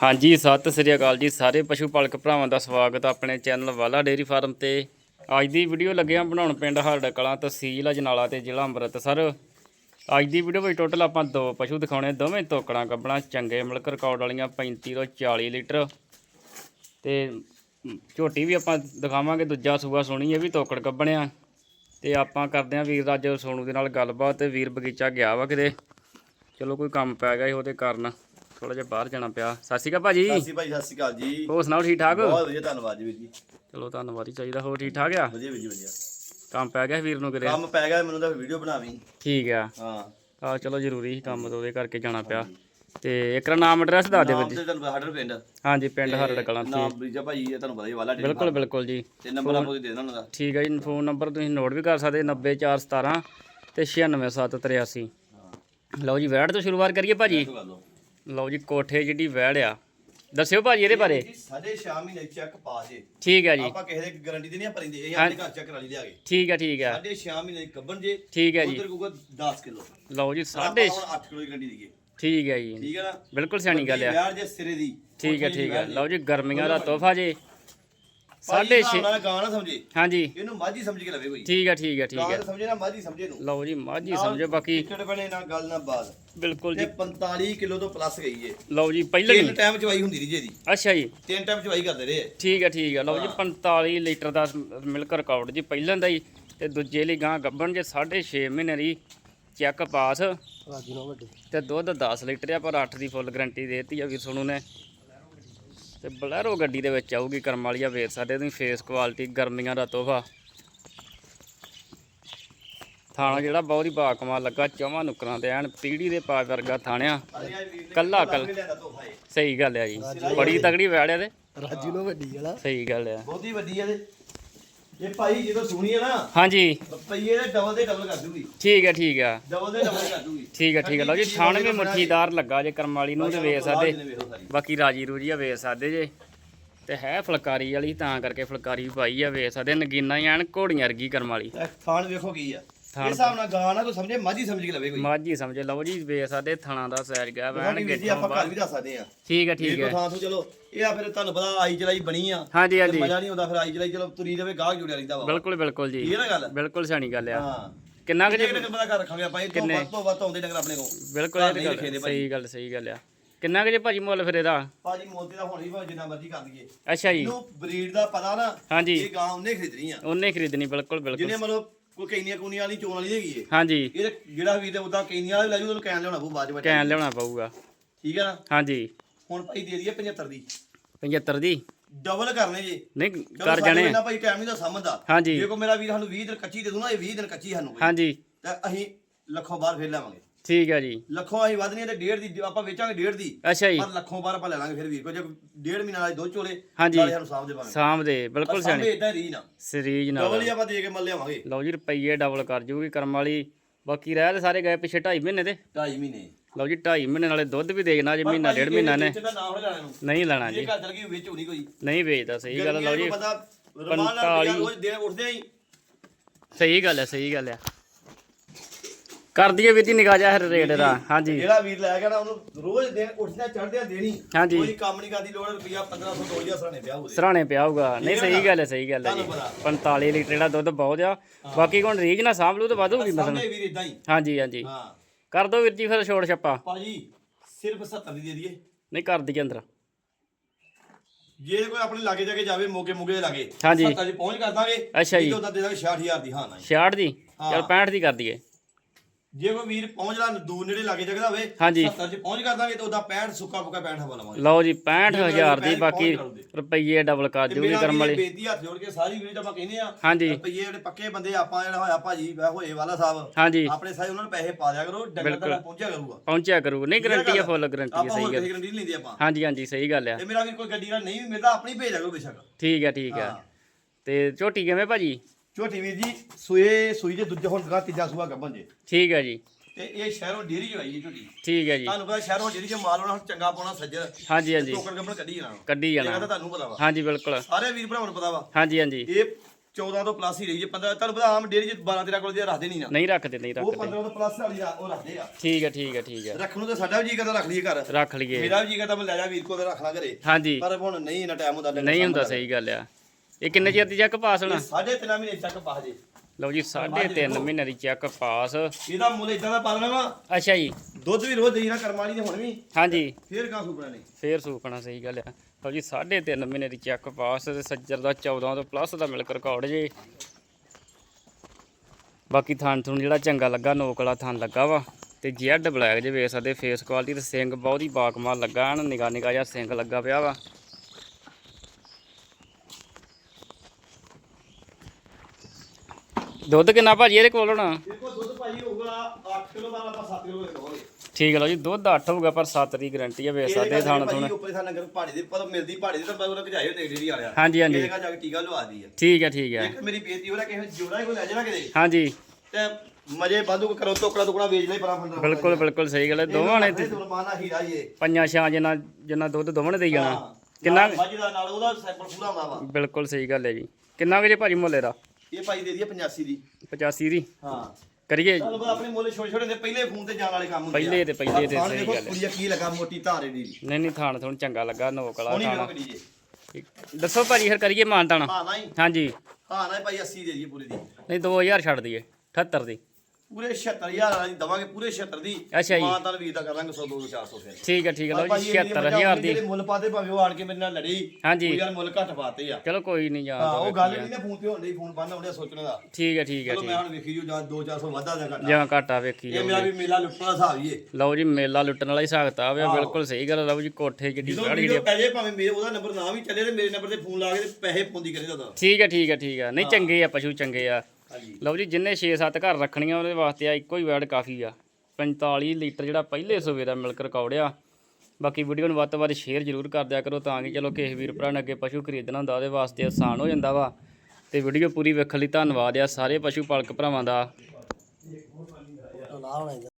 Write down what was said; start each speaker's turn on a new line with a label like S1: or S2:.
S1: ਹਾਂਜੀ, ਸਤਿ ਸ੍ਰੀ ਅਕਾਲ ਜੀ ਸਾਰੇ ਪਸ਼ੂ ਪਾਲਕ ਭਰਾਵਾਂ ਦਾ ਸਵਾਗਤ ਹੈ ਆਪਣੇ ਚੈਨਲ ਵਾਲਾ ਡੇਅਰੀ ਫਾਰਮ ਤੇ। ਅੱਜ ਦੀ ਵੀਡੀਓ ਲੱਗਿਆ ਬਣਾਉਣ ਪਿੰਡ ਹਰੜ ਕਲਾਂ ਤਹਿਸੀਲ ਅਜਨਾਲਾ ਤੇ ਜ਼ਿਲ੍ਹਾ ਅੰਮ੍ਰਿਤਸਰ। ਅੱਜ ਦੀ ਵੀਡੀਓ ਵਿੱਚ ਟੋਟਲ ਆਪਾਂ ਦੋ ਪਸ਼ੂ ਦਿਖਾਉਣੇ, ਦੋਵੇਂ ਤੋਕੜਾਂ ਕੱਢਣਾ ਚੰਗੇ ਮਿਲਕ ਰਿਕਾਰਡ ਵਾਲੀਆਂ 35 ਤੋਂ 40 ਲੀਟਰ। ਤੇ ਝੋਟੀ ਵੀ ਆਪਾਂ ਦਿਖਾਵਾਂਗੇ, ਦੂਜਾ ਸੂਆ ਸੋਣੀ ਇਹ ਵੀ ਤੋਕੜ ਕੱਢਣਿਆ ਤੇ ਆਪਾਂ ਕਰਦੇ ਆਂ ਵੀਰ ਅੱਜ ਸੋਨੂ ਦੇ ਨਾਲ ਗੱਲਬਾਤ, ਤੇ ਵੀਰ ਬਗੀਚਾ ਗਿਆ ਵਾ ਕਿਤੇ। ਚਲੋ ਕੋਈ ਕੰਮ ਪੈ ਗਿਆ ਸੀ ਉਹਦੇ ਕਾਰਨ। ਥੋੜਾ ਜਿਹਾ ਬਾਹਰ ਜਾਣਾ ਪਿਆ। ਸਤਿ ਸ਼੍ਰੀ ਅਕਾਲ ਭਾਜੀ।
S2: ਸਤਿ ਸ਼੍ਰੀ ਭਾਈ ਸਤਿ ਸ਼੍ਰੀ ਅਕਾਲ ਜੀ।
S1: ਹੋਰ ਸੁਣਾਓ ਠੀਕ ਠਾਕ?
S2: ਬਹੁਤ ਵਧੀਆ ਧੰਨਵਾਦ ਜੀ ਵੀਰ ਜੀ।
S1: ਚਲੋ ਧੰਨਵਾਦ ਹੀ ਚਾਹੀਦਾ। ਹੋਰ ਠੀਕ ਠਾਕ ਆ?
S2: ਵਧੀਆ ਵੀਰ ਜੀ ਵਧੀਆ।
S1: ਕੰਮ ਪੈ ਗਿਆ ਵੀਰ ਨੂੰ ਕਿਤੇ?
S2: ਕੰਮ ਪੈ ਗਿਆ ਮੈਨੂੰ ਤਾਂ ਵੀਡੀਓ ਬਣਾਵੀਂ।
S1: ਠੀਕ ਆ।
S2: ਹਾਂ।
S1: ਆ ਚਲੋ ਜ਼ਰੂਰੀ ਸੀ ਕੰਮ ਤੋਂ ਉਹਦੇ ਕਰਕੇ ਜਾਣਾ ਪਿਆ। ਤੇ ਇੱਕ ਦਾ ਨਾਮ ਐਡਰੈਸ ਦੱਸ ਦਿਓ
S2: ਨਾਮ
S1: ਵੀਰ ਜੀ
S2: ਤੇ ਤੁਹਾਨੂੰ ਸਾਡਾ ਪਿੰਡ।
S1: ਹਾਂਜੀ ਪਿੰਡ ਹਰੜ ਕਲਾਂ
S2: ਨਾਮ ਬਰੀਜਾ ਭਾਈ ਇਹ ਤੁਹਾਨੂੰ ਪਤਾ ਹੀ ਵਾਲਾ ਡੇਰੀ।
S1: ਬਿਲਕੁਲ ਬਿਲਕੁਲ ਜੀ।
S2: ਤੇ ਨੰਬਰ ਆਪੋ ਦੇ ਦੇਣਾ ਉਹਨਾਂ ਦਾ।
S1: ਠੀਕ ਹੈ ਜੀ ਫੋਨ ਨੰਬਰ ਤੁਸੀਂ ਨੋਟ ਵੀ ਕਰ ਸਕਦੇ 90417 ਤੇ 96783 ਲਓ ਜੀ ਵੈੜ ਤੋਂ ਸ਼ੁਰੂਆਤ ਕਰੀਏ ਭਾਜੀ।
S2: ਇਹ ਗੱਲ ਲਓ।
S1: ਲਓ ਜੀ ਕੋਠੇ ਜਿਹੜੀ ਵੈੜ ਆ। ਦੱਸਿਓ ਭਾਜੀ ਇਹਦੇ ਬਾਰੇ।
S2: ਸਾਢੇ ਛੇ ਮਹੀਨੇ ਚੈੱਕ ਪਾਸ ਜੇ।
S1: ਠੀਕ ਹੈ ਜੀ।
S2: ਆਪਾਂ ਕਿਸੇ ਦੇ ਗਾਰੰਟੀ ਤੇ ਨਹੀਂ ਪਰਿੰਦੇ ਇਹ ਆਪਣੇ ਘਰ ਚੈੱਕ ਕਰਾ ਲਈ ਲਿਆ ਕੇ
S1: ਠੀਕ ਹੈ ਠੀਕ ਹੈ
S2: ਸਾਢੇ ਛੇ ਮਹੀਨੇ ਦੀ ਗੱਬਣ ਜੇ
S1: ਠੀਕ ਹੈ ਜੀ।
S2: ਉਧਰ ਕੋਲ 10 ਕਿਲੋ।
S1: ਲਓ ਜੀ
S2: ਹੁਣ 8 ਕਿਲੋ ਦੀ ਗਾਰੰਟੀ ਦੀਏ
S1: ਠੀਕ ਹੈ ਜੀ।
S2: ਠੀਕ ਹੈ ਨਾ?
S1: ਬਿਲਕੁਲ ਸਿਆਣੀ ਗੱਲ ਆ।
S2: ਯਾਰ ਜੇ ਸਿਰੇ ਦੀ
S1: ਠੀਕ ਹੈ ਠੀਕ ਹੈ ਲਓ ਜੀ ਗਰਮੀਆਂ ਦਾ ਤੋਹਫਾ ਜੇ।
S2: ਸਾਢੇ
S1: ਸਾਢੇ
S2: 6
S1: ਛੇ।
S2: ਨਾਲ ਗਾਣਾ ਸਮਝੇ।
S1: ਹਾਂਜੀ।
S2: ਇਹਨੂੰ ਮਾਝੀ ਸਮਝ ਕੇ ਲਵੇ ਕੋਈ।
S1: ਠੀਕ ਹੈ ਠੀਕ ਹੈ ਠੀਕ ਹੈ
S2: ਗਾਣਾ ਸਮਝੇ ਨਾ ਮਾਝੀ ਸਮਝੇ ਨੂੰ
S1: ਲਓ ਜੀ ਮਾਝੀ ਸਮਝੋ ਬਾਕੀ
S2: ਟਿਕਟ ਬਣੇ ਨਾ ਗੱਲ ਨਾ ਬਾਤ।
S1: ਬਿਲਕੁਲ
S2: ਤੇ
S1: ਜੀ
S2: 45 ਕਿਲੋ ਤੋਂ ਪਲੱਸ ਗਈ ਏ।
S1: ਲਓ ਜੀ ਪਹਿਲਾਂ
S2: ਤਿੰਨ ਟਾਈਮ ਚਵਾਈ ਹੁੰਦੀ ਰਹੀ ਜੇ ਦੀ
S1: ਅੱਛਾ ਜੀ।
S2: ਤਿੰਨ ਟਾਈਮ ਚਵਾਈ ਕਰਦੇ ਰਹੇ।
S1: ਠੀਕ ਹੈ ਠੀਕ ਹੈ ਲਓ ਜੀ 45 ਲੀਟਰ ਦਾ ਮਿਲਕ ਰਿਕਾਰਡ ਜੀ ਪਹਿਲਾਂ ਦਾ ਹੀ। ਤੇ ਦੂਜੇ ਲਈ ਗਾਂ ਗੱਬਣ ਜੇ 6.5 ਮਹੀਨੇ ਦੀ ਚੈੱਕ ਪਾਸ ਤੇ ਦੁੱਧ 10 ਲੀਟਰ ਆ ਪਰ 8 ਦੀ ਫੁੱਲ ਗਾਰੰਟੀ ਦੇਤੀ ਆ ਵੀਰ ਸੋਨੂ ਨੇ। ਤੇ ਬਲੈਰੋ ਗੱਡੀ ਦੇ ਵਿੱਚ ਆਊਗੀ ਕਰਮ ਵਾਲੀ ਆ ਵੇਖ ਸਕਦੇ ਤੁਸੀਂ ਫੇਸ ਕੁਆਲਿਟੀ ਗਰਮੀਆਂ ਦਾ ਤੋਹਫਾ। ਥਾਣਾ ਜਿਹੜਾ ਬਹੁਤ ਹੀ ਬਾਕਮਾਲ ਲੱਗਾ ਚੌਵਾਂ ਨੁਕਰਾਂ ਤੇ ਐਨ ਪੀੜੀ ਦੇ ਪਾ ਵਰਗਾ ਥਾਣਿਆ। ਕੱਲਾ ਕੱਲ। ਸਹੀ ਗੱਲ ਆ ਜੀ। ਬੜੀ ਤਗੜੀ ਵੈੜਿਆ ਤੇ।
S3: ਰਾਜੂ ਨੂੰ ਵੱਡੀ ਵਾਲਾ।
S1: ਸਹੀ ਗੱਲ ਆ।
S2: ਬਹੁਤੀ ਵੱਡੀ ਆ ਤੇ। ਇਹ ਭਾਈ ਜਦੋਂ ਸੁਣੀ ਆ ਨਾ
S1: ਹਾਂਜੀ।
S2: ਪਈਏ ਦੇ ਡਬਲ ਦੇ ਡਬਲ ਕਰ ਦੂਗੀ।
S1: ਠੀਕ ਹੈ ਠੀਕ ਆ।
S2: ਡਬਲ ਦੇ ਡਬਲ ਕਰ ਦੂਗੀ।
S1: ਠੀਕ ਹੈ ਠੀਕ ਹੈ ਲਓ ਜੀ ਥਾਣ ਵੀ ਮੁੱਠੀਦਾਰ ਲੱਗਾ ਜੇ ਕਰਮ ਵਾਲੀ ਨੂੰ ਤੇ ਵੇਖ ਸਕਦੇ। ਬਾਕੀ ਰਾਜੀ ਰੂਜੀ ਆ ਵੇਖ ਸਕਦੇ ਜੇ। ਤੇ ਹੈ ਫੁਲਕਾਰੀ ਵਾਲੀ ਤਾਂ ਕਰਕੇ ਫੁਲਕਾਰੀ ਪਾਈ ਆ ਵੇਖ ਸਕਦੇ। ਨਗੀਨਾ ਹੀ ਐਨ ਘੋੜੀਆਂ ਵਰਗੀ ਕਰਮ ਵਾਲੀ।
S2: ਥਾਣ ਵੇਖੋ ਕੀ ਆ।
S1: ਥਾਣ
S2: ਇਹ ਹਿਸਾਬ ਨਾਲ ਗਾਣਾ ਕੋਈ ਸਮਝੇ ਮਾਝੀ ਸਮਝ ਕੇ ਲਵੇ ਕੋਈ।
S1: ਮਾਝੀ ਸਮਝ ਲਓ ਜੀ ਵੇਖ ਸਕਦੇ ਥਾਣਾ ਦਾ ਸੈਰ ਗਿਆ ਵੈਣ
S2: ਵੀਰ ਜੀ ਆਪਾਂ ਘਰ ਵੀ ਦੱਸ ਸਕਦੇ ਆ
S1: ਠੀਕ ਹੈ
S2: ਇਹ
S1: ਠੀਕ ਹੈ।
S2: ਥਾਂ ਤੋਂ ਚਲੋ ਇਹ ਆ ਫਿਰ ਤੁਹਾਨੂੰ ਪਤਾ ਆਈ ਚਲਾਈ ਬਣੀ ਆ।
S1: ਹਾਂਜੀ ਹਾਂਜੀ।
S2: ਮਜ਼ਾ ਨਹੀਂ ਆਉਂਦਾ ਫਿਰ ਆਈ ਚਲਾਈ ਚਲੋ ਤੁਰੀ ਰਵੇ ਗਾਹਕ ਜੁੜਿਆ ਰਹਿੰਦਾ ਵਾ।
S1: ਬਿਲਕੁਲ ਬਿਲਕੁਲ ਜੀ।
S2: ਠੀਕ ਹੈ ਨਾ ਗੱਲ?
S1: ਬਿਲਕੁਲ ਸਿਆਣੀ ਗੱਲ ਆ।
S2: ਹਾਂ।
S1: ਕਿੰਨਾ ਕੁ
S2: ਕਿੰਨੇ
S1: ਜੇ
S2: ਕਿੰਨੇ ਪਤਾ ਕਰ ਰੱਖਾਂਗੇ ਆਪਾਂ ਇਹ ਤੋਂ ਵੱਧ ਤੋਂ ਵੱਧ ਆਉਂਦੇ ਡੰਗਰ ਆਪਣੇ ਕੋਲ।
S1: ਬਿਲਕੁਲ ਇਹ। ਸਹੀ ਗੱਲ ਸਹੀ ਗੱਲ ਆ। ਕਿੰਨਾ ਕੁ ਜੇ ਭਾਜੀ ਮੁੱਲ ਫਿਰ ਇਹਦਾ?
S2: ਭਾਜੀ ਮੋਤੀ ਦਾ ਹੋਣੀ ਭਾਵੇਂ ਜਿੰਨਾ ਮਰਜ਼ੀ ਕਰ ਦਈਏ
S1: ਅੱਛਾ ਜੀ।
S2: ਇਹਨੂੰ ਬਰੀਡ ਦਾ ਪਤਾ ਨਾ
S1: ਹਾਂਜੀ।
S2: ਇਹ ਗਾਂ ਉਹਨੇ ਖਰੀਦਣੀ ਆ।
S1: ਉਹਨੇ ਖਰੀਦਣੀ ਬਿਲਕੁਲ ਬਿਲਕੁਲ।
S2: ਜਿਹਨੇ ਮਤਲਬ ਕੋਈ ਕੈਨੀਆਂ ਕੂਨੀਆਂ ਵਾਲੀ ਚੋਣ ਵਾਲੀ ਹੈਗੀ ਏ।
S1: ਹਾਂਜੀ।
S2: ਇਹ ਜਿਹੜਾ ਵੀਰ ਤੇ ਉਦਾਂ ਕੈਨੀਆਂ ਵਾਲੀ ਲੈ ਜੂ ਉਹਨੂੰ ਕੈਨ ਲਿਆਉਣਾ ਪਊ ਬਾਅਦ ਵਿੱਚ
S1: ਕੈਨ ਲਿਆਉਣਾ ਪਊਗਾ।
S2: ਠੀਕ ਹੈ ਨਾ?
S1: ਹਾਂਜੀ।
S2: ਹੁਣ ਭਾਈ ਦੇ ਦਈਏ 75 ਦੀ।
S1: 75 ਦੀ।
S2: ਡਬਲ ਕਰਨੇ ਜੀ।
S1: ਨਹੀਂ ਕਰ ਜਾਣੇ
S2: ਇਹਨਾਂ ਭਾਈ ਟਾਈਮ ਨਹੀਂ ਦਾ। ਸਮਝਦਾ
S1: ਹਾਂਜੀ।
S2: ਜੇ ਕੋ ਮੇਰਾ ਵੀਰ ਸਾਨੂੰ 20 ਦਿਨ ਕੱਚੀ ਦੇ ਦੂ ਨਾ ਇਹ 20 ਦਿਨ ਕੱਚੀ ਸਾਨੂੰ
S1: ਹਾਂਜੀ।
S2: ਤੇ ਅਸੀਂ ਲੱਖੋਂ ਬਾਹਰ ਫੇਰ ਲਾਵਾਂਗੇ
S1: ਠੀਕ ਹੈ ਜੀ।
S2: ਲੱਖੋਂ ਅਸੀਂ ਵੱਧ ਨਹੀਂ ਤੇ ਡੇਢ ਦੀ ਆਪਾਂ ਵੇਚਾਂਗੇ ਡੇਢ ਦੀ।
S1: ਅੱਛਾ ਜੀ।
S2: ਪਰ ਲੱਖੋਂ ਬਾਹਰ ਆਪਾਂ ਲੈ ਲਾਂਗੇ ਫਿਰ ਵੀਰ ਕੋ ਜੇ ਡੇਢ ਮਹੀਨਾ ਵਾਲੇ ਦੋ ਚੋਲੇ
S1: ਹਾਂਜੀ।
S2: ਨਾਲੇ ਸਾਨੂੰ ਸਾਹਮਣੇ
S1: ਸਾਂਭ ਦੇ ਬਿਲਕੁਲ
S2: ਸਾਹਮਣੇ
S1: ਸਿਆਣੀ।
S2: ਇਦਾਂ ਰੀ ਨਾ।
S1: ਸਰੀਜ
S2: ਡਬਲ
S1: ਨਾਲ
S2: ਹੀ ਆਪਾਂ ਦੇ ਕੇ ਮੱਲ ਲਿਆਵਾਂਗੇ।
S1: ਲਓ ਜੀ ਰੁਪਈਏ ਡਬਲ ਕਰ ਜੂਗੀ ਕਰਮ ਵਾਲੀ। ਬਾਕੀ ਰਹਿ ਤੇ ਸਾਰੇ ਗਏ ਪਿੱਛੇ 2.5 ਮਹੀਨੇ ਦੇ।
S2: 2.5 ਮਹੀਨੇ।
S1: ਲਓ ਜੀ 2.5 ਮਹੀਨੇ ਨਾਲੇ ਦੁੱਧ ਵੀ ਦੇਣਾ ਜੇ ਮਹੀਨਾ ਡੇਢ ਮਹੀਨਾ ਨੇ। ਨਹੀਂ ਲੈਣਾ ਜੀ।
S2: ਇਹ ਘਰ ਚਲ ਗਈ ਵਿੱਚ ਹੋਣੀ ਕੋਈ।
S1: ਨਹੀਂ ਵੇਚਦਾ ਸਹੀ ਗੱਲ ਲਓ ਜੀ।
S2: ਨਾਲ
S1: ਸਹੀ ਗੱਲ ਹੈ ਸਹੀ ਗੱਲ ਹੈ ਕਰ ਦਈਏ ਵੀਰ ਜੀ ਨਿਗਾਹ ਜਾ ਰੇਟ ਦਾ। ਹਾਂਜੀ।
S2: ਜਿਹੜਾ ਵੀਰ ਲੈ ਗਿਆ ਨਾ ਉਹਨੂੰ ਰੋਜ਼ ਦਿਨ ਉੱਠਦਿਆਂ ਚੜਦਿਆਂ ਦੇਣੀ।
S1: ਹਾਂਜੀ।
S2: ਕੋਈ ਕੰਮ ਨਹੀਂ ਕਰਦੀ ਲੋੜ ਰੁਪਈਆ 1500 2000 ਸਰਾਣੇ ਪਿਆ ਹੋਵੇ
S1: ਸਰਾਣੇ ਪਿਆ ਹੋਊਗਾ। ਨਹੀਂ ਸਹੀ ਗੱਲ ਹੈ ਸਹੀ ਗੱਲ ਹੈ ਜੀ।
S2: ਤੁਹਾਨੂੰ
S1: 45 ਲੀਟਰ ਜਿਹੜਾ ਦੁੱਧ ਬਹੁਤ ਆ। ਬਾਕੀ ਹੁਣ ਰੀਜ ਨਾ ਸਾਂਭ ਲੂ ਤਾਂ ਵਧੂਗੀ ਮਸਲ
S2: ਸਾਹਮਣੇ ਵੀਰ ਇਦਾਂ ਹੀ।
S1: ਹਾਂਜੀ ਹਾਂਜੀ।
S2: ਹਾਂ।
S1: ਕਰ ਦੋ ਵੀਰ ਜੀ ਫਿਰ ਛੋੜ ਛੱਪਾ।
S2: ਭਾਜੀ ਸਿਰਫ 70 ਦੀ ਦੇ ਦਈਏ।
S1: ਨਹੀਂ ਕਰ ਦਈਏ ਅੰਦਰ।
S2: ਜੇ ਕੋਈ ਆਪਣੇ ਲਾਗੇ ਜਾ ਕੇ ਜਾਵੇ ਮੋਗੇ ਮੋਗੇ ਦੇ ਲਾਗੇ
S1: ਹਾਂਜੀ।
S2: 70 ਚ ਪਹੁੰਚ ਕਰ ਦਾਂਗੇ।
S1: ਅੱਛਾ ਜੀ।
S2: ਉਹਦਾ ਦੇ ਦਾਂਗੇ 66000 ਦੀ ਹਾਂ ਨਾ
S1: 66 ਦੀ? ਚਲ 65 ਦੀ ਕਰ ਦਈਏ।
S2: ਜੇ ਕੋਈ ਵੀਰ ਪਹੁੰਚਦਾ ਦੂਰ ਨੇੜੇ ਲਾਗੇ ਜਗਦਾ ਹੋਵੇ
S1: ਹਾਂਜੀ।
S2: 70 ਚ ਪਹੁੰਚ ਕਰ ਦਾਂਗੇ ਤਾਂ ਉਹਦਾ 65 ਸੁੱਕਾ ਪੁੱਕਾ 65 ਹਵਾ ਲਵਾਂਗੇ।
S1: ਲਓ ਜੀ 65000 ਦੀ ਬਾਕੀ। ਰੁਪਈਏ ਡਬਲ ਕਰ ਜੂਗੀ
S2: ਮੇਰਾ
S1: ਕਰਮ
S2: ਵੀਰ
S1: ਵਾਲੀ।
S2: ਬੇਦੀ ਹੱਥ ਜੋੜ ਕੇ ਸਾਰੀ ਵੀਡੀਓ ਆਪਾਂ ਕਹਿੰਦੇ ਆ
S1: ਹਾਂਜੀ।
S2: ਰੁਪਈਏ ਜਿਹੜੇ ਪੱਕੇ ਬੰਦੇ ਆਪਾਂ ਜਿਹੜਾ ਹੋਇਆ ਭਾਜੀ ਵੈ ਹੋਏ ਵਾਲਾ ਸਾਹਿਬ।
S1: ਹਾਂਜੀ।
S2: ਆਪਣੇ ਸਾਰੇ ਉਹਨਾਂ ਨੂੰ ਪੈਸੇ ਪਾ ਦਿਆ ਕਰੋ ਡੰਗਰ ਤੱਕ ਪਹੁੰਚਿਆ ਕਰੂਗਾ।
S1: ਪਹੁੰਚਿਆ ਕਰੂ ਨਹੀਂ ਗਰੰਟੀ ਹੈ ਫੁੱਲ ਗਰੰਟੀ
S2: ਆਪਾਂ
S1: ਸਹੀ
S2: ਹੋਰ
S1: ਗੱਲ।
S2: ਕਿਸੇ ਗਰੰਟੀ ਨਹੀਂ ਲੈਂਦੇ ਆਪਾਂ।
S1: ਹਾਂਜੀ ਹਾਂਜੀ ਸਹੀ ਗੱਲ ਆ।
S2: ਤੇ ਮੇਰਾ ਵੀ ਕੋਈ ਗੱਡੀ ਨਾਲ ਨਹੀਂ ਵੀ ਮਿਲਦਾ ਆਪਣੀ ਭੇਜ ਕਰੋ ਬੇਸ਼ੱਕ।
S1: ਠੀਕ ਹੈ ਠੀਕ ਹਾਂ। ਤੇ ਝੋਟੀ ਕਿਵੇਂ ਭਾਜੀ?
S2: ਝੋਟੀ ਵੀਰ ਜੀ ਸੂਏ ਸੂਈ ਜੇ ਦੂਜੇ ਹੁਣ ਗਾ ਤੀਜਾ ਸੂਆ ਗੱਬਨ ਜੇ।
S1: ਠੀਕ ਹੈ ਜੀ।
S2: ਤੇ ਇਹ ਸ਼ਹਿਰੋਂ ਡੇਰੀ ਚ ਆਈ ਹੈ ਝੋਟੀ
S1: ਠੀਕ ਹੈ ਜੀ।
S2: ਤੁਹਾਨੂੰ ਪਤਾ ਸ਼ਹਿਰੋਂ ਡੇਰੀ ਚ ਮਾਲ ਹੋਣਾ ਹੁਣ ਚੰਗਾ ਪਾਉਣਾ ਸੱਜਰ
S1: ਹਾਂਜੀ ਹਾਂਜੀ।
S2: ਟੋਕਰ ਗੱਬਨ ਕੱਢੀ ਜਾਣਾ।
S1: ਕੱਢੀ
S2: ਇਹ
S1: ਜਾਣਾ
S2: ਕਹਿੰਦਾ ਤੁਹਾਨੂੰ ਪਤਾ ਵਾ।
S1: ਹਾਂਜੀ ਬਿਲਕੁਲ।
S2: ਸਾਰੇ ਵੀਰ ਭਰਾਵਾਂ ਨੂੰ ਪਤਾ ਵਾ।
S1: ਹਾਂਜੀ ਹਾਂਜੀ।
S2: ਇਹ 14 ਤੋਂ ਪਲੱਸ ਹੀ ਰਹੀ ਜੇ 15 ਤੁਹਾਨੂੰ ਪਤਾ ਆਮ ਡੇਰੀ ਚ 12 13 ਕੋਲ ਦੀ ਰੱਖਦੇ ਨਹੀਂ ਨਾ।
S1: ਨਹੀਂ ਰੱਖਦੇ ਨਹੀਂ
S2: ਉਹ
S1: ਰੱਖਦੇ।
S2: 15 ਤੋਂ ਪਲੱਸ ਵਾਲੀ ਆ ਉਹ ਰੱਖਦੇ ਆ।
S1: ਠੀਕ ਹੈ ਠੀਕ ਹੈ ਠੀਕ ਹੈ।
S2: ਰੱਖਣ ਨੂੰ ਤਾਂ ਸਾਡਾ ਵੀ ਜੀ ਕਰਦਾ ਰੱਖ ਲਈਏ ਘਰ।
S1: ਰੱਖ ਲਈਏ।
S2: ਮੇਰਾ ਵੀ ਜੀ ਕਰਦਾ ਮੈਂ ਲੈ ਜਾ ਵੀਰ ਕੋ ਤੇ ਰੱਖ ਲਾ ਘਰੇ।
S1: ਹਾਂਜੀ।
S2: ਪਰ ਹੁਣ ਨਹੀਂ ਇਹਨਾਂ ਟਾਈਮ ਹੁੰਦਾ
S1: ਨਹੀਂ ਹੁੰਦਾ। ਸਹੀ ਗੱਲ ਆ। ਇਹ ਕਿੰਨੇ ਚਿਰ ਦੀ ਚੈੱਕ ਪਾਸ ਹੋਣਾ?
S2: ਸਾਢੇ ਤਿੰਨ ਮਹੀਨੇ ਤੱਕ ਪਾ ਜੇ।
S1: ਲਓ ਜੀ 3.5 ਮਹੀਨੇ ਦੀ ਚੈੱਕ ਪਾਸ
S2: ਇਹਦਾ ਮੁੱਲ ਇਦਾਂ ਦਾ ਪਾ ਵਾ।
S1: ਅੱਛਾ ਜੀ।
S2: ਦੁੱਧ ਵੀ ਰੋਜ਼ ਦੇਈ ਨਾ ਕਰਮ ਵਾਲੀ ਨੇ ਹੁਣ ਵੀ।
S1: ਹਾਂਜੀ।
S2: ਫੇਰ ਕਾਂ ਸੁਪਣਾ ਨੇ
S1: ਫੇਰ ਸੂਪਣਾ ਸਹੀ ਗੱਲ ਆ। ਲਓ ਜੀ 3.5 ਮਹੀਨੇ ਦੀ ਚੈੱਕ ਪਾਸ ਤੇ ਸੱਜਰ ਦਾ 14 ਤੋਂ ਪਲੱਸ ਦਾ ਮਿਲਕ ਰਿਕਾਰਡ ਜੇ। ਬਾਕੀ ਥਣ ਥੁਣ ਜਿਹੜਾ ਚੰਗਾ ਲੱਗਾ ਨੋਕ ਵਾਲਾ ਥਣ ਲੱਗਾ ਵਾ। ਤੇ ਜੈਡ ਬਲੈਕ ਜੇ ਵੇਖ ਸਕਦੇ ਫੇਸ ਕੁਆਲਿਟੀ ਤੇ ਸਿੰਗ ਬਹੁਤ ਹੀ ਬਾਕਮਾਲ ਲੱਗਾ ਹਨ? ਨਿਗਾ ਨਿਗਾ ਜਿਹਾ ਸਿੰਗ ਲੱਗਾ ਪਿਆ ਵਾ। ਦੁੱਧ ਕਿੰਨਾ ਭਾਜੀ ਇਹਦੇ ਕੋਲ ਹੋਣਾ?
S2: ਦੇਖੋ ਦੁੱਧ ਭਾਈ ਹੋਊਗਾ 8 ਕਿਲੋ ਬਾਅਦ ਆਪਾਂ 7 ਕਿਲੋ ਲਵਾਂਗੇ
S1: ਠੀਕ ਹੈ ਲਓ ਜੀ ਦੁੱਧ 8 ਹੋਊਗਾ ਪਰ 7 ਦੀ ਗਾਰੰਟੀ ਹੈ ਵੇਖ ਸਕਦੇ ਥਣ ਥੁਣ।
S2: ਉੱਪਰ ਸਾਨੂੰ ਨਗਰ ਪਹਾੜੀ ਦੇ ਪਤਾ ਮਿਲਦੀ ਪਹਾੜੀ ਦੇ ਤਾਂ ਮੈਂ ਉਹਨਾਂ ਭਜਾਇਓ ਡੇਰੀ ਵਾਲਿਆ।
S1: ਹਾਂਜੀ ਹਾਂਜੀ।
S2: ਇਹਦੇ ਜਾ ਕੇ ਟੀਕਾ ਲਵਾ ਦੀ ਆ।
S1: ਠੀਕ ਹੈ ਠੀਕ ਹੈ
S2: ਇੱਕ ਮੇਰੀ ਬੇਇੱਜ਼ਤੀ ਉਹਦਾ ਕਿਸੇ ਜੋੜਾ ਹੀ ਕੋ ਲੈ ਜਾਣਾ ਕਿਤੇ
S1: ਹਾਂਜੀ।
S2: ਤੇ ਮਜੇ ਬਾਦੂ ਕਰੋ ਟੋਕਰਾ ਟੁਕੜਾ ਵੇਚ ਲੈ ਪਰਾਂ ਫੰਡਾ
S1: ਬਿਲਕੁਲ ਬਿਲਕੁਲ ਸਹੀ ਗੱਲ ਹੈ ਦੋਵਾਂ ਨੇ ਤੇ
S2: ਤੁਰਮਾਨਾ ਹੀਰਾ ਇਹ
S1: ਪੰਜਾਂ ਛਾਂ ਜਿੰਨਾ ਜਿੰਨਾ ਦੁੱਧ ਦੋਵਾਂ ਨੇ ਦੇਈ ਜਾਣਾ।
S2: ਹਾਂ।
S1: ਕਿੰਨਾ
S2: ਮੱਝ ਦਾ ਨਾਲ ਉਹਦਾ ਸੈਂਪਲ ਪੂਰਾ ਆਉਂਦਾ ਵਾ।
S1: ਬਿਲਕੁਲ ਸਹੀ ਗੱਲ ਹੈ ਜੀ। ਕਿੰਨਾ ਕੁ ਜੇ ਭਾਜੀ ਮੁੱਲੇ ਦਾ
S2: ਇਹ ਭਾਈ ਦੇ ਦਈਏ 85 ਦੀ।
S1: 85 ਦੀ।
S2: ਹਾਂ।
S1: ਕਰੀਏ।
S2: ਤੁਹਾਨੂੰ ਪਤਾ ਆਪਣੇ ਮੁੱਲ ਛੋਟੇ ਛੋਟੇ ਦੇ ਪਹਿਲੇ ਫੋਨ ਤੇ ਜਾਣ ਵਾਲੇ ਕੰਮ ਹੁੰਦੇ
S1: ਪਹਿਲੇ ਤੇ ਪਹਿਲੇ ਤੇ
S2: ਆਹ
S1: ਸਹੀ
S2: ਦੇਖੋ
S1: ਗੱਲ ਹੈ।
S2: ਕੁੜੀਆ ਕੀ ਲੱਗਾ ਮੋਟੀ ਧਾਰੇ ਦੀ।
S1: ਨਹੀਂ ਨਹੀਂ ਥਾਣ ਥੁਣ ਚੰਗਾ ਲੱਗਾ ਨੋਕ ਵਾਲਾ
S2: ਸੋਹਣੀ
S1: ਥਾਣਾ।
S2: ਜੀ।
S1: ਠੀਕ। ਦੱਸੋ ਭਾਜੀ ਫਿਰ ਕਰੀਏ ਮਾਨਤਾਣਾ
S2: ਹਾਂ ਨਾ ਹੀ।
S1: ਹਾਂਜੀ।
S2: ਹਾਂ ਨਾ ਭਾਈ 80 ਦੇ ਦਈਏ ਪੂਰੀ ਦੀ।
S1: ਨਹੀਂ 2000 ਛੱਡ ਦਈਏ 78 ਦੀ।
S2: ਪੂਰੇ 76000 ਵਾਲੀ ਦਵਾਂਗੇ ਪੂਰੇ 76 ਦੀ।
S1: ਅੱਛਾ ਜੀ।
S2: ਮਾਂ ਤਾਂ ਵੀਰ ਦਾ ਕਰਾਂਗੇ 100 200 400 ਫਿਰ।
S1: ਠੀਕ ਹੈ ਠੀਕ ਹੈ ਲਓ ਜੀ
S2: ਇਹ ਜਿਹੜੀਆਂ
S1: 76000 ਦੀ।
S2: ਜਿਹੜੇ ਮੁੱਲ ਪਾਤੇ ਭਾਵੇਂ ਉਹ ਆਣ ਕੇ ਮੇਰੇ ਨਾਲ ਲੜੀ
S1: ਹਾਂਜੀ।
S2: ਕੋਈ ਯਾਰ ਮੁੱਲ ਘੱਟ ਪਾਤੇ ਆ।
S1: ਚਲੋ ਕੋਈ ਨਹੀਂ
S2: ਹਾਂ ਉਹ ਗੱਲ ਨਹੀਂ ਨਾ ਫੋਨ ਤੇ ਹੁੰਦੀ ਫੋਨ ਬੰਦ ਆਉਂਦੇ ਸੋਚਣ ਦਾ।
S1: ਠੀਕ ਹੈ ਠੀਕ ਹੈ
S2: ਚਲੋ
S1: ਠੀਕ
S2: ਮੈਂ ਹੁਣ ਵੇਖੀ ਜੋ ਜਾਂ 2 400 ਵਾਧਾ ਜਾਂ ਘਟਾ
S1: ਜਾਂ ਘਾਟਾ ਵੇਖੀ
S2: ਇਹ
S1: ਜਾਓ
S2: ਮੇਰਾ ਵੀ ਮੇਲਾ ਲੁੱਟਣ ਦਾ ਹਿਸਾਬ ਹੀ ਏ।
S1: ਲਓ ਜੀ ਮੇਲਾ ਲੁੱਟਣ ਵਾਲਾ ਹੀ ਹਿਸਾਬਤਾ ਆ ਬਿਲਕੁਲ ਸਹੀ ਗੱਲ ਲਓ ਜੀ ਕੋਠੇ ਜਿੱਡੀ
S2: ਜਦੋਂ
S1: ਗਾੜੀ
S2: ਵੀਡੀਓ ਪੈ ਜੇ ਭਾਵੇਂ ਮੇਰੇ ਉਹਦਾ ਨੰਬਰ ਨਾ ਵੀ ਚੱਲੇ ਤੇ ਮੇਰੇ ਨੰਬਰ ਤੇ ਫੋਨ ਲਾ ਕੇ ਤੇ ਪੈਸੇ ਪੌਂਦੀ ਕਰੇ ਦਾ
S1: ਠੀਕ ਹੈ ਠੀਕ ਹੈ ਠੀਕ ਹੈ ਨਹੀਂ ਚੰਗੇ ਆ ਪਸ਼ੂ ਚੰਗੇ ਆ।
S2: ਹਾਂਜੀ
S1: ਲਓ ਜੀ, ਜਿੰਨੇ 6-7 ਘਰ ਰੱਖਣੀਆਂ ਉਹਦੇ ਵਾਸਤੇ ਆ, ਇੱਕੋ ਹੀ ਵੈਡ ਕਾਫੀ ਆ। 45 ਲੀਟਰ ਜਿਹੜਾ ਪਹਿਲੇ ਸੂਬੇ ਦਾ ਮਿਲਕ ਰਿਕਾਰਡ ਆ। ਬਾਕੀ ਵੀਡੀਓ ਨੂੰ ਵੱਧ ਤੋਂ ਵੱਧ ਸ਼ੇਅਰ ਜ਼ਰੂਰ ਕਰ ਦਿਆ ਕਰੋ, ਤਾਂ ਕਿ ਚਲੋ ਕਿਸੇ ਵੀਰ ਭਰਾ ਨੇ ਅੱਗੇ ਪਸ਼ੂ ਖਰੀਦਣਾ ਹੁੰਦਾ, ਉਹਦੇ ਵਾਸਤੇ ਆਸਾਨ ਹੋ ਜਾਂਦਾ ਵਾ। ਤੇ ਵੀਡੀਓ ਪੂਰੀ ਵੇਖਣ ਲਈ ਧੰਨਵਾਦ ਆ ਸਾਰੇ ਪਸ਼ੂ ਪਾਲਕ ਭਰਾਵਾਂ ਦਾ।